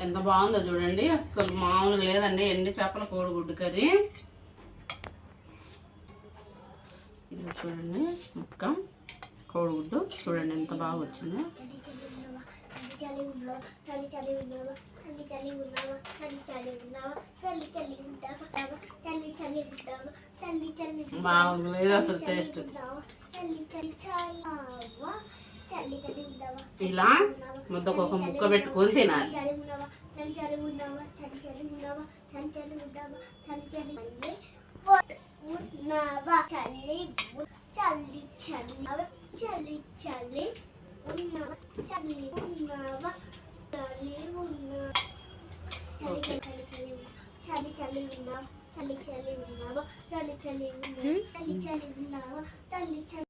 ఎంత బాగుందో చూడండి అసలు మామూలుగా లేదండి ఎండి చేపల కోడిగుడ్డు కర్రీ ఇది చూడండి ముక్క కోడిగుడ్డు చూడండి ఎంత బాగా వచ్చిందో బాగుంది అసలు టేస్ట్ చలి ఇలా ముద్దకు ఒక ముక్క పెట్టుకొని తినాలి చలి చలి ఉన్నావా చలి చలి ఉన్నావా చలి చలి ఉన్నావా చలి చలి చలి చలి ఉన్నావా చలి చలి ఉన్నావా చలి చలి ఉన్నావా చలి చలి ఉన్నావా చలి చలి ఉన్నావా చలి చలి